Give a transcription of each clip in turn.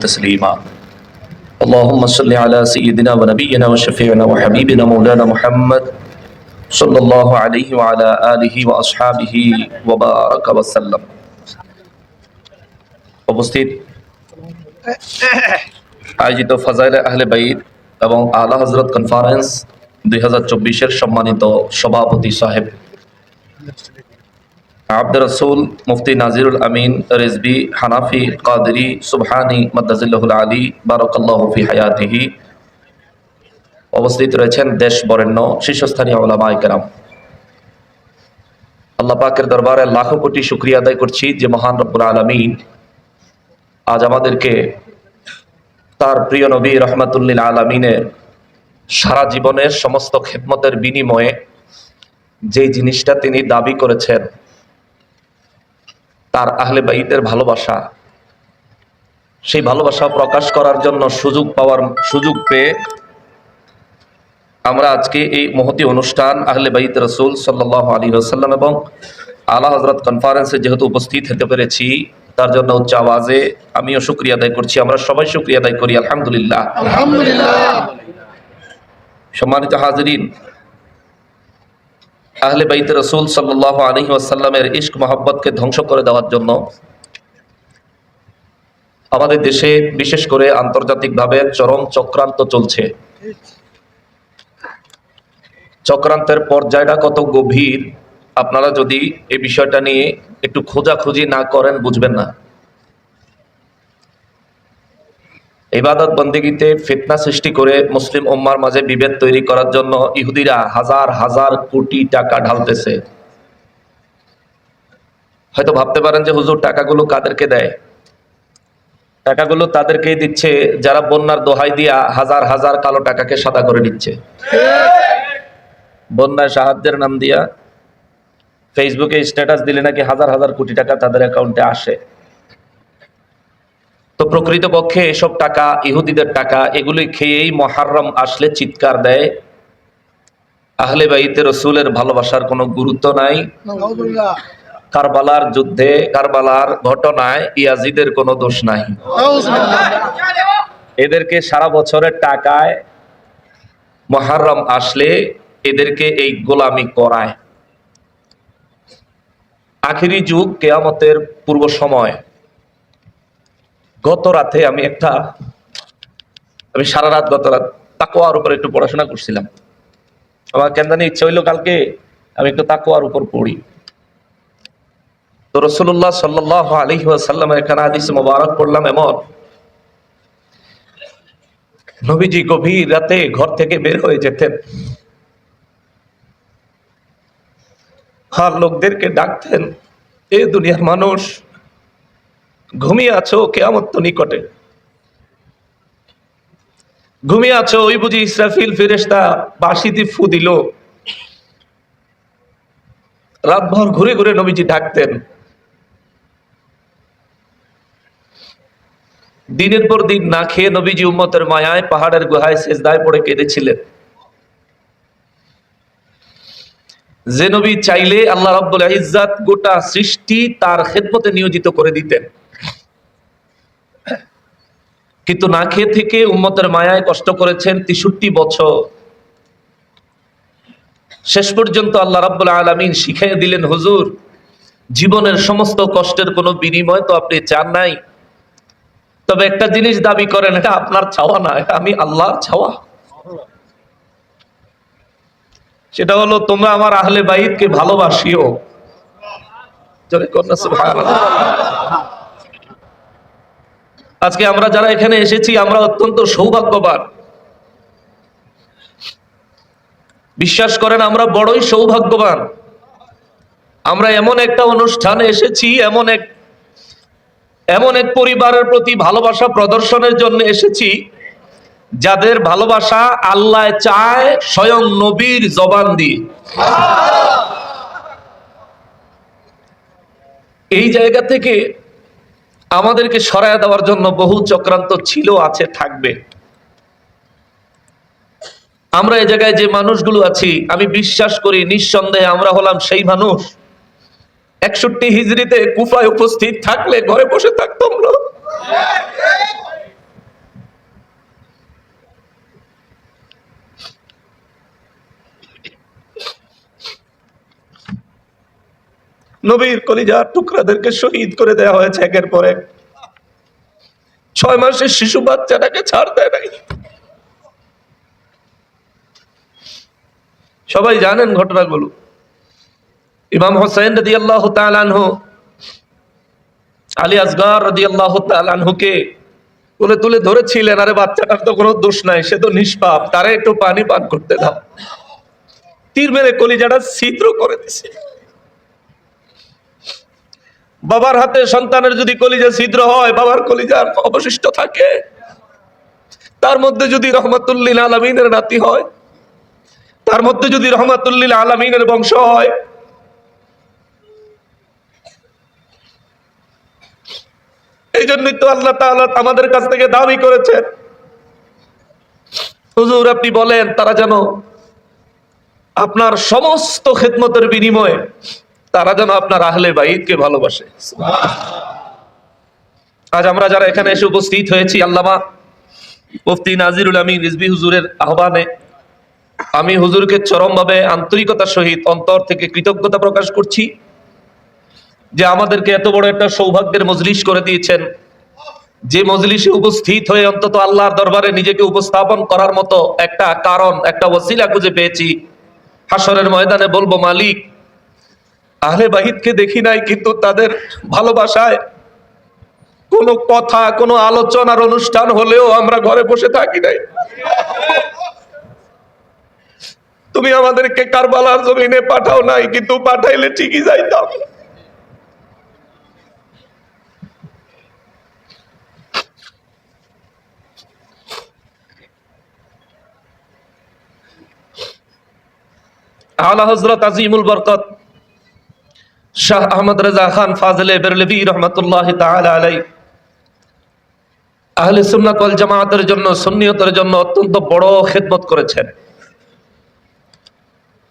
تسليما اللهم صل على سيدنا ونبينا وشفيعنا وحبيبنا مولانا محمد صلى الله عليه وعلى آله وأصحابه وبارك وسلم উপস্থিত আয়োজিত ফাজাইল আহলে বাইত এবং আলা হজরত কনফারেন্স দুই হাজার চব্বিশের সম্মানিত সভাপতি সাহেব আব্দ রসুল মুফতি নাজিরুল আমিন রেজবি হানাফি, কাদরি, সুবহানি মদাজিল্লাহুল আলী, বারকাল্লাহ ফি হায়াতিহি। অবস্থিত রয়েছেন দেশ বরেণ্য শীর্ষস্থানীয় ওলামা কেরাম। আল্লাহ পাকের দরবারে লাখো কোটি শুক্রিয়া আদায় করছি যে মহান রব্বুল আলমিন আজ আমাদেরকে তার প্রিয় নবী রহমাতুল্লিল আলমিনের সারা জীবনের সমস্ত খেদমতের বিনিময়ে যে জিনিসটা তিনি দাবি করেছেন তার আহলে বাইতের ভালোবাসা। সেই ভালোবাসা প্রকাশ করার জন্য সুযোগ পাওয়ার সুযোগ পেয়ে আমরা আজকে এই মহতি অনুষ্ঠান আহলে বাইত রসুল সাল্লাহ আলী রসাল্লাম এবং আলা হজরত কনফারেন্সে যেহেতু উপস্থিত হতে পেরেছি তার জন্য উচ্চ আওয়াজে আমিও শুক্রিয়া আদায় করছি আমরা সবাই শুক্রিয়া আদায় করি আলহামদুলিল্লাহ। সম্মানিত হাজরিন আহলে বাইত রসুল সাল্লাহ আলী আসাল্লামের ইস্ক মোহাব্বতকে ধ্বংস করে দেওয়ার জন্য আমাদের দেশে বিশেষ করে আন্তর্জাতিকভাবে চরম চক্রান্ত চলছে। চক্রান্তের পর্যায়টা কত গভীর, আপনারা যদি এই বিষয়টা নিয়ে একটু খোঁজাখুঁজি না করেন, বুঝবেন না। ইবাদত বন্দিগিতে ফিতনা সৃষ্টি করে মুসলিম উম্মার মাঝে বিভেদ তৈরি করার জন্য ইহুদিরা হাজার হাজার কোটি টাকা ঢালতেছে। হয়তো ভাবতে পারেন যে, হুজুর, টাকাগুলো কাদেরকে দেয়? টাকাগুলো তাদেরকেই দিচ্ছে, যারা বন্যার দোহাই দিয়া হাজার হাজার কালো টাকাকে সাদা করে দিচ্ছে বন্যায় সাহায্যের নাম দিয়া ফেসবুকে স্ট্যাটাস দিলে নাকি হাজার হাজার কোটি টাকা তাদের অ্যাকাউন্টে আসে। প্রকৃতপক্ষে এসব টাকা ইহুদিদের টাকা এগুলি খেয়েই মহারম আসলে চিৎকার দেয়। আহলে বাইতে রসুলের ভালোবাসার কোনো গুরুত্ব নাই। কারবালার যুদ্ধে কারবালার ঘটনায় ইয়াজিদের কোনো দোষ নাই। এদেরকে সারা বছরের টাকায় মহারম আসলে এদেরকে এই গোলামি করায়। আখিরি যুগ কেয়ামতের পূর্ব সময়। গত রাতে আমি একটা, আমি সারা রাত গত রাত তাকোয়ার উপর একটু পড়াশোনা করছিলাম। আমার কেন জানি ইচ্ছা হইল কালকে আমি একটু তাকোয়ার উপর পড়ি। তো রসুল্লাহ সাল্লাহ আলী সাল্লামের এখানে হাদিস মোবারক পড়লাম এমন, নবীজি গভীর রাতে ঘর থেকে বের হয়ে যেতেন। আর লোকদেরকে ডাকতেন, এ দুনিয়ার মানুষ ঘুমিয়ে আছো কেয়ামত তো নিকটে। ঘুমিয়ে আছো, ওই বুঝি ইসরাফিল ফেরেস্তা বাসিতে ফু দিল। রাতভর ঘুরে ঘুরে নবীজি ডাকতেন। দিনের পর দিন না খেয়ে নবীজি উম্মতের মায়ায় পাহাড়ের গুহায় শেষদায় পড়ে কেঁদেছিলেন। যে নবী চাইলে আল্লাহ রাব্বুল ইজ্জাত গোটা সৃষ্টি তার খেদমতে নিয়োজিত করে দিতেন। কিন্তু না খেয়ে থেকে উম্মতের মায়ায় কষ্ট করেছেন তেষট্টি বছর। শেষ পর্যন্ত আল্লাহ রাব্বুল আলমিন শিখাই দিলেন, হুজুর, জীবনের সমস্ত কষ্টের কোনো বিনিময় তো আপনি চান নাই। তবে একটা জিনিস দাবি করেন, এটা আপনার চাওয়া না, এটা আমি আল্লাহর চাওয়া সেটা হলো, তোমরা আমার আহলে বাইতকে ভালোবাসিও। আজকে আমরা যারা এখানে এসেছি, আমরা অত্যন্ত সৌভাগ্যবান। বিশ্বাস করেন, আমরা বড়ই সৌভাগ্যবান। আমরা এমন একটা অনুষ্ঠানে এসেছি, এমন এক এমন এক পরিবারের প্রতি ভালোবাসা প্রদর্শনের জন্য এসেছি। যাদের ভালোবাসা আল্লাহ চায় স্বয়ং নবীর জবান দিয়ে। এই জায়গা থেকে আমাদেরকে সরায় দেওয়ার জন্য বহু চক্রান্ত ছিল, আছে, থাকবে। আমরা এই জায়গায় যে মানুষগুলো আছি, আমি বিশ্বাস করি, নিঃসন্দেহে আমরা হলাম সেই মানুষ। একষট্টি হিজড়িতে কুফায় উপস্থিত থাকলে ঘরে বসে থাকতাম না। নবীর কলিজার টুকরাদেরকে শহীদ করে দেওয়া হয়েছে একের পর এক। ছয় মাসের শিশু বাচ্চাটাকে ছাড় দেয় নাই। সবাই জানেন ঘটনাগুলো। ইমাম হোসেন রদি আল্লাহ তালানহু আলী আসগার রদি আল্লাহ তালানহুকে তুলে তুলে ধরেছিলেন, আরে বাচ্চাটার তো কোনো দোষ নাই, সে তো নিষ্পাপ, তারা একটু পানি পান করতে দাও। তীর মেরে কলিজাটা ছিদ্র করে দিছে। বাবার হাতে সন্তানের যদি কলিজা ছিদ্র হয়, বাবার কলিজার অবশিষ্ট থাকে। তার মধ্যে যদি রহমতুল্লিল আলমিনের নাতি হয়, তার মধ্যে যদি রহমাতুল্লিল আলমিনের বংশ হয় এই জন্যই তো আল্লাহ তাআলা আমাদের কাছ থেকে দাবি করেছেন। হুজুর, আপনি বলেন, তারা যেন আপনার সমস্ত খেদমতের বিনিময়ে তারা যেন আপনার আহলে বাইদকে ভালোবাসে। আজ আমরা যারা এখানে এসে উপস্থিত হয়েছি, আল্লামা মুফতি নাজিরুল আমিন রিজবি হুজুরের আহ্বানে, আমি হুজুরকে চরমভাবে আন্তরিকতার সহিত অন্তর থেকে কৃতজ্ঞতা প্রকাশ করছি যে আমাদেরকে এত বড় একটা সৌভাগ্যের মজলিস করে দিয়েছেন। যে মজলিসে উপস্থিত হয়ে অন্তত আল্লাহর দরবারে নিজেকে উপস্থাপন করার মতো একটা কারণ, একটা ওসিলা খুঁজে পেয়েছি। হাসরের ময়দানে বলব, মালিক আহলে বাহিদকে দেখি নাই, কিন্তু তাদের ভালোবাসায় কোনো কথা, কোনো আলোচনার অনুষ্ঠান হলেও আমরা ঘরে বসে থাকি নাই। তুমি আমাদেরকে কারবালার জমিনে পাঠাও নাই, কিন্তু পাঠাইলে ঠিকই যাইতাম। আলা হজরত আজিমুল বরকত শাহ আহমদ রেজা খান ফাজলে বেরলভি রহমতুল্লাহ আলাই আহলে সুন্নাত জামাতের জন্য, সুন্নিয়তের জন্য অত্যন্ত বড় খেদমত করেছেন।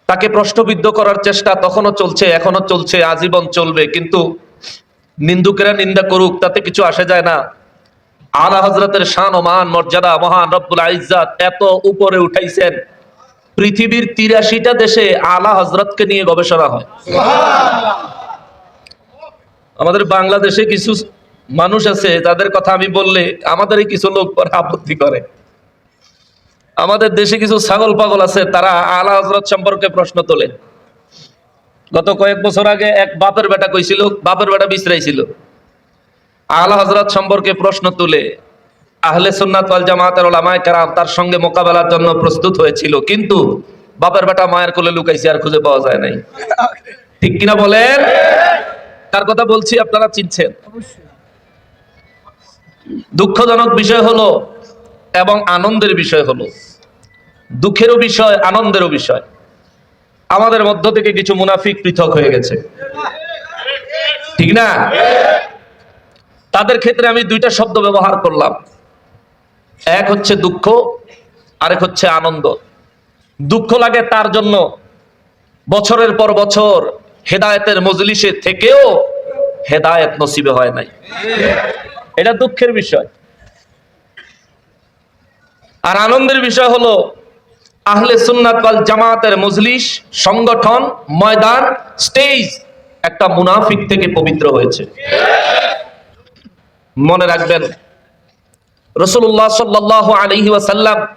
তাকে প্রশ্নবিদ্ধ করার চেষ্টা তখনও চলছে এখনও চলছে, আজীবন চলবে, কিন্তু নিন্দুকেরা নিন্দা করুক, তাতে কিছু আসে যায় না। আলা হজরতের শান ও মান, মর্যাদা, মহান রব্বুল আইজাত এত উপরে উঠাইছেন। পৃথিবীর তিরাশিটা দেশে আলা হজরতকে নিয়ে গবেষণা হয়। আমাদের বাংলাদেশে কিছু মানুষ আছে যাদের কথা আমি বললে আমাদের কিছু লোক পরে আপত্তি করে। আমাদের দেশে কিছু ছাগল পাগল আছে, তারা আলা হজরত সম্পর্কে প্রশ্ন তোলে। গত কয়েক বছর আগে এক বাপের বেটা কইছিল, বাপের বেটা বিশ্রাইছিল। আলা হজরত সম্পর্কে প্রশ্ন তুলে, আহলে সুন্নাত ওয়াল জামাতের ওলামায়ে কেরাম তার সঙ্গে মোকাবেলার জন্য প্রস্তুত হয়েছিল, কিন্তু বাপের বেটা মায়ের কোলে লুকাইছে আর খুঁজে পাওয়া যায় নাই। ঠিক কিনা বলেন? তার কথা বলছি, আপনারা চিনছেন। দুঃখজনক বিষয় হলো এবং আনন্দের বিষয় হলো। দুঃখেরও বিষয়, আনন্দেরও বিষয়। আমাদের মধ্য থেকে কিছু মুনাফিক পৃথক হয়ে গেছে। ঠিক না? তাদের ক্ষেত্রে আমি দুইটা শব্দ ব্যবহার করলাম। এক হচ্ছে দুঃখ, আরেক হচ্ছে আনন্দ। দুঃখ লাগে তার জন্য। বছরের পর বছর হেদায়েতের মজলিসে থেকেও হেদায়েত নসিবে হয় নাই। এটা দুঃখের বিষয়। আর আনন্দের বিষয় হলো, আহলে সুন্নাত ওয়াল জামাতের মজলিস, সংগঠন, ময়দান, স্টেজ একটা মুনাফিক থেকে পবিত্র হয়েছে। মনে রাখবেন রসুল্লাহ সাল্লাহ আলহি ওয়াসাল্লাম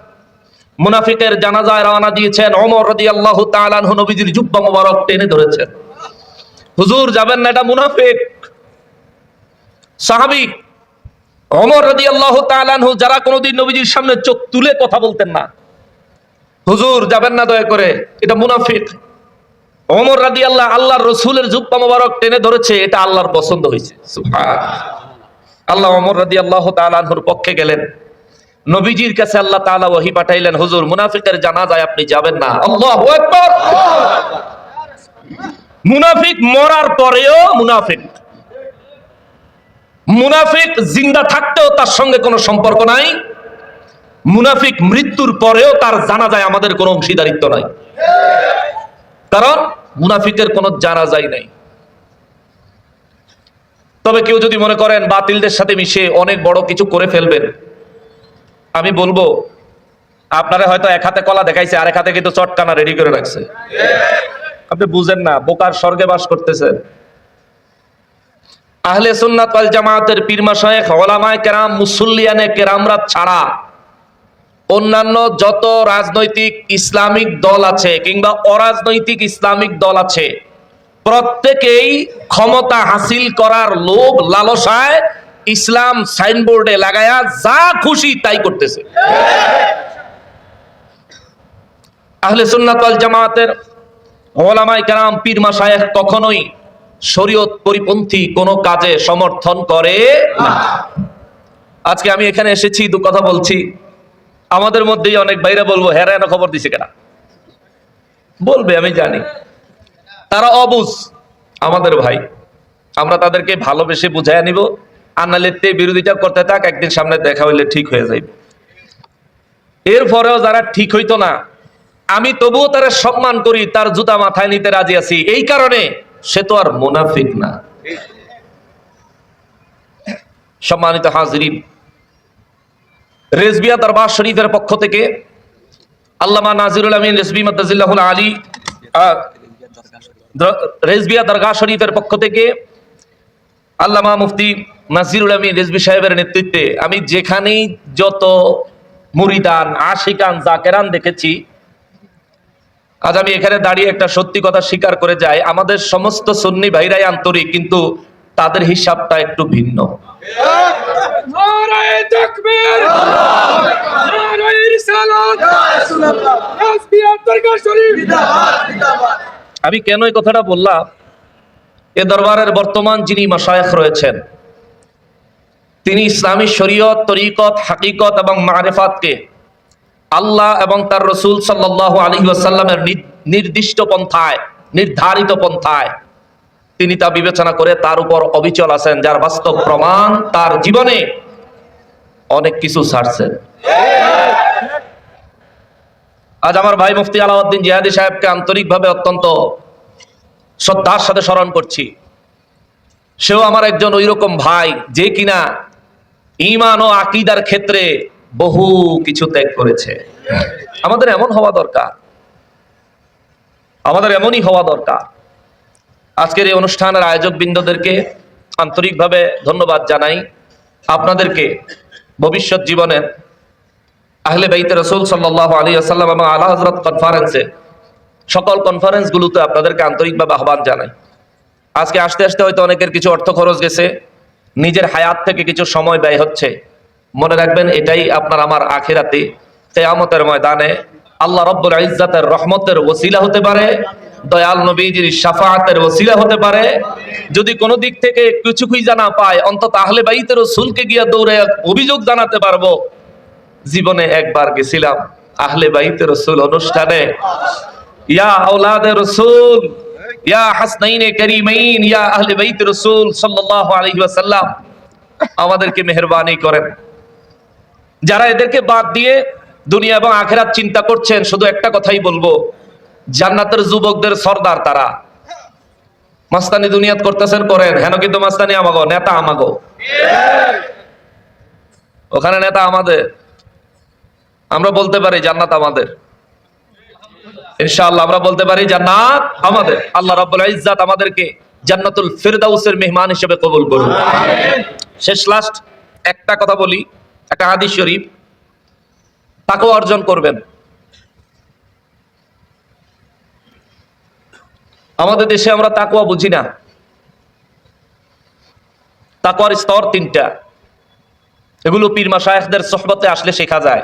মুনাফিকের জানাজায় রওনা দিয়েছেন অমর রদি আল্লাহ তালানহু নবীজির জুব্বা মুবারক টেনে ধরেছেন। হুজুর যাবেন না, এটা মুনাফিক। সাহাবি অমর রদি আল্লাহ তালানহু যারা কোনোদিন নবীজির সামনে চোখ তুলে কথা বলতেন না। হুজুর যাবেন না দয়া করে, এটা মুনাফিক। অমর রাদি আল্লাহ আল্লাহর রসুলের জুব্বা মুবারক টেনে ধরেছে, এটা আল্লাহর পছন্দ হয়েছে। আল্লাহ অমর রাদি আল্লাহ তালানহুর পক্ষে গেলেন। নবীজির কাছে আল্লাহ তাআলা ওহী পাঠাইলেন, হুজুর মুনাফিকের জানাজায় আপনি যাবেন না। আল্লাহ মুনাফিক মরার পরেও মুনাফিক। মুনাফিক জিন্দা থাকতেও তার সঙ্গে কোনো সম্পর্ক নাই। মুনাফিক মৃত্যুর পরেও তার জানা যায় আমাদের কোনো অংশীদারিত্ব নাই। কারণ মুনাফিকের কোনো জানা যায় নাই। তবে কেউ যদি মনে করেন বাতিলদের সাথে মিশে অনেক বড় কিছু করে ফেলবেন, আমি বলব, আপনারা হয়তো এক হাতে কলা দেখাইছে আর এক হাতে কিন্তু চটকানা রেডি করে রাখছে। আপনি বুঝেন না, বোকার স্বর্গে বাস করতেছেন আহলে সুন্নাত ওয়াল জামাতের পীর মাশায়েখ, ওলামায়ে কেরাম, মুসল্লিয়ানে কেরামরা ছাড়া অন্যান্য যত রাজনৈতিক ইসলামিক দল আছে কিংবা অরাজনৈতিক ইসলামিক দল আছে, প্রত্যেকেই ক্ষমতা হাসিল করার লোভ লালসায় ইসলাম সাইনবোর্ডে লাগায়া যা খুশি তাই করতেছে। আহলে সুন্নাত ওয়াল জামাতের ওলামায়ে কেরাম পীর মাশায়েখ কখনোই শরীয়ত পরিপন্থী কোনো কাজে সমর্থন করে আজকে আমি এখানে এসেছি, দু কথা বলছি। আমাদের মধ্যেই অনেক বাইরে বলব হ্যাঁ এনে খবর দিছে কেনা বলবে, আমি জানি। তারা অবুজ, আমাদের ভাই। আমরা তাদেরকে ভালোবেসে বুঝাইয়া নিব, আর তে বিরোধিতা করতে থাক, একদিন সামনে দেখা হইলে ঠিক হয়ে যাইবে। এরপরেও যারা ঠিক হইতো না আমি তবুও তার সম্মান করি, তার জুতা মাথায় নিতে রাজি আছি। এই কারণে সে তো আর মুনাফিক না। সম্মানিত হাজরিন, রেজবিয়া দরবার শরীফের পক্ষ থেকে আল্লামা নাজিরুল আমিন রেজবি মাদ্দাজিল্লাহুল আলী রেজবিয়া দরগা শরীফের পক্ষ থেকে আল্লামা মুফতি নাজিরুল আমিন রেজবি সাহেবের নেতৃত্বে আমি যেখানেই যত মুরিদান, আশিকান, জাকেরান দেখেছি আজ আমি এখানে দাঁড়িয়ে একটা সত্যি কথা স্বীকার করে যাই। আমাদের সমস্ত সুন্নি ভাইরাই আন্তরিক কিন্তু তাদের হিসাবটা একটু ভিন্ন। আমি কেন এই কথাটা বললাম? এ দরবারের বর্তমান যিনি মাসায়েখ রয়েছেন তিনি ইসলামী শরীয়ত তরিকত হাকিকত এবং মারেফাতকে আল্লাহ এবং তার রসুল সাল্লাহ আলী ওয়াসাল্লামের নি- নির্দিষ্ট পন্থায়, নির্ধারিত পন্থায় তিনি তা বিবেচনা করে তার উপর অবিচল আছেন, যার বাস্তব প্রমাণ তার জীবনে অনেক কিছু ছাড়ছেন আজ আমার ভাই মুফতি আলাউদ্দিন জিহাদি সাহেবকে আন্তরিকভাবে অত্যন্ত শ্রদ্ধার সাথে স্মরণ করছি। সেও আমার একজন ওইরকম ভাই যে কিনা ইমান ও আকিদার ক্ষেত্রে বহু কিছু ত্যাগ করেছে। আমাদের এমন হওয়া দরকার। আমাদের এমনই হওয়া দরকার। আজকের এই অনুষ্ঠানের আয়োজক বৃন্দদেরকে আন্তরিকভাবে ধন্যবাদ জানাই। আপনাদেরকে ভবিষ্যৎ জীবনে আহলে বাইতে রসুল সাল্লাহ আলী আসাল্লাম এবং আলা হজরত কনফারেন্সে সকল কনফারেন্সগুলোতে আপনাদেরকে আন্তরিকভাবে আহ্বান জানাই। আজকে আসতে আসতে হয়তো অনেকের কিছু অর্থ খরচ গেছে, নিজের হায়াত থেকে কিছু সময় ব্যয় হচ্ছে। মনে রাখবেন, এটাই আপনার আমার আখেরাতে। তেয়ামতের ময়দানে আল্লাহ রব্বুল ইজ্জাতের রহমতের ওসিলা হতে পারে, দয়াল নবীজির শাফাতের ওসিলা হতে পারে। যদি কোনো দিক থেকে কিছু খুঁজা না পায়, অন্তত আহলে বাইতের রসুলকে গিয়া দৌড়ে অভিযোগ জানাতে পারব। জীবনে একবার গেছিলাম আহলে বাইতে রসুল অনুষ্ঠানে। ইয়া আওলাদে রসুল, ইয়া হাসনাইনে করিমাইন, ইয়া আহলে বাইতে রসুল সাল্লাল্লাহু আলাইহি ওয়াসাল্লাম। আমাদেরকে মেহেরবানি করেন। যারা এদেরকে বাদ দিয়ে দুনিয়া এবং আখেরাত চিন্তা করছেন, শুধু একটা কথাই বলব, জান্নাতের যুবকদের সর্দার তারা। মাস্তানি দুনিয়াত করতেছেন, করেন। হেন কিন্তু মাস্তানি আমাগো, নেতা আমাগো। ওখানে নেতা আমাদের। আমরা বলতে পারি জান্নাত আমাদের। ইনশাআল্লাহ আমরা বলতে পারি জান্নাত আমাদের। আল্লাহ রাব্বুল ইজ্জাত আমাদেরকে জান্নাতুল ফিরদাউসের মেহমান হিসেবে কবুল করুন শেষ লাস্ট একটা কথা বলি। একটা হাদিস শরীফ, তাকেও অর্জন করবেন। আমাদের দেশে আমরা তাকুয়া বুঝি না। তাকুয়ার স্তর তিনটা। এগুলো পীর মাসায়েখদের সোহবতে আসলে শেখা যায়।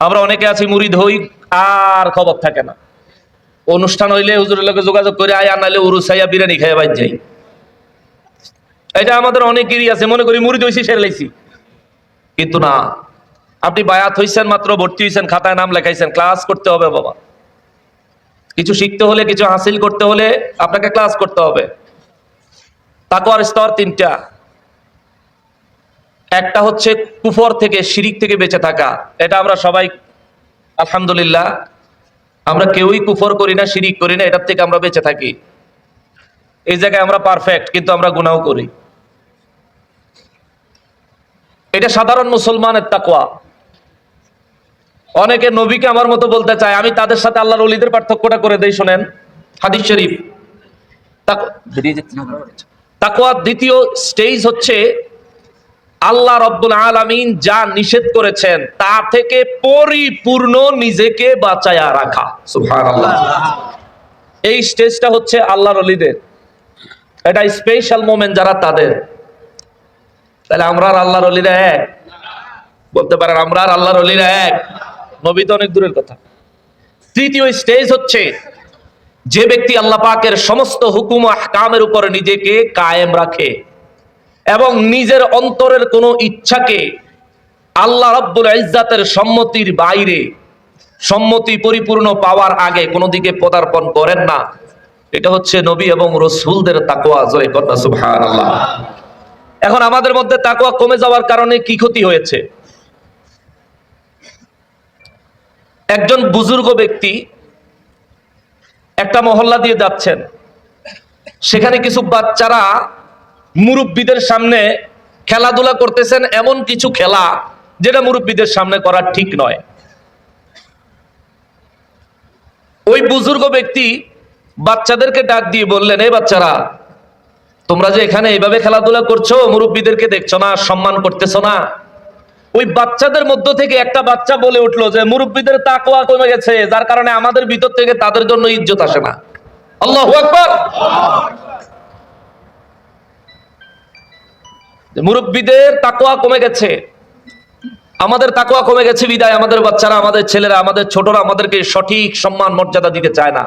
আমরা অনেকে আছি মুড়ি ধই আর খবর থাকে না। অনুষ্ঠান হইলে হুজুরের লোকে যোগাযোগ করে আয় আনালে উরুসাইয়া বিরিয়ানি খাইয়া বাজ যাই। এটা আমাদের অনেকেরই আছে, মনে করি মুড়ি দইছি সেরে লাইছি। কিন্তু না। আপনি বায়াত হইছেন মাত্র, ভর্তি হইছেন, খাতায় নাম লেখাইছেন, ক্লাস করতে হবে বাবা। কিছু শিখতে হলে, কিছু হাসিল করতে হলে আপনাকে ক্লাস করতে হবে। তাকওয়ার স্তর তিনটা। একটা হচ্ছে কুফর থেকে, শিরিক থেকে বেঁচে থাকা। এটা আমরা সবাই, আলহামদুলিল্লাহ, আমরা কেউই কুফর করি না, শিরিক করি না, এটার থেকে আমরা বেঁচে থাকি। এই জায়গায় আমরা পারফেক্ট কিন্তু আমরা গুনাও করি। এটা সাধারণ মুসলমানের তাকওয়া। অনেকে নবীকে আমার মতো বলতে চায়, আমি তাদের সাথে আল্লাহর অলিদের পার্থক্যটা করে দেই, শোনেন। হাদিস শরীফ। তাক- বেরিয়ে যাচ্ছে না। তাকওয়ার দ্বিতীয় স্টেজ হচ্ছে, আল্লাহ রব্বুল আলামিন যা নিষেধ করেছেন, তা থেকে পরিপূর্ণ নিজেকে বাঁচায়া রাখা। এই স্টেজটা হচ্ছে আল্লাহর অলিদের এটা স্পেশাল মোমেন্ট যারা তাদের। তাহলে আমরা আর আল্লাহর অলিরা এক। বলতে পারেন, আমরা আর আল্লাহর অলিরা এক। নবী তো অনেক দূরের কথা। তৃতীয় স্টেজ হচ্ছে, যে ব্যক্তি আল্লাহ পাকের সমস্ত হুকুম আহকামের উপরে নিজেকে কায়েম রাখে এবং নিজের অন্তরের কোনো ইচ্ছাকে আল্লাহ রব্বুল ইজ্জাতের সম্মতির বাইরে, সম্মতি পরিপূর্ণ পাওয়ার আগে কোনো দিকে পদার্পণ করেন না, এটা হচ্ছে নবী এবং রসুলদের তাকোয়া জয় কন্যা সুবহানাল্লাহ। এখন আমাদের মধ্যে তাকোয়া কমে যাওয়ার কারণে কি ক্ষতি হয়েছে? একজন বুজুর্গ ব্যক্তি একটা মহল্লা দিয়ে যাচ্ছেন। সেখানে কিছু বাচ্চারা মুরব্বীদের সামনে খেলাধুলা করতেছেন, এমন কিছু খেলা যেটা মুরব্বীদের সামনে করা ঠিক নয়। ওই বুজুর্গ ব্যক্তি বাচ্চাদেরকে ডাক দিয়ে বললেন, এই বাচ্চারা তোমরা যে এখানে এইভাবে খেলাধুলা করছ, মুরব্বীদেরকে দেখছ না, সম্মান করতেছো না। ওই বাচ্চাদের মধ্য থেকে একটা বাচ্চা বলে উঠল যে, মুরব্বীদের তাকওয়া কমে গেছে, যার কারণে আমাদের ভিতর থেকে তাদের জন্য ইজ্জত আসে না। আল্লাহ আকবার। মুরব্বীদের তাকওয়া কমে গেছে। আমাদের তাকওয়া কমে গেছে বিদায়, আমাদের বাচ্চারা, আমাদের ছেলেরা, আমাদের ছোটরা আমাদেরকে সঠিক সম্মান মর্যাদা দিতে চায় না।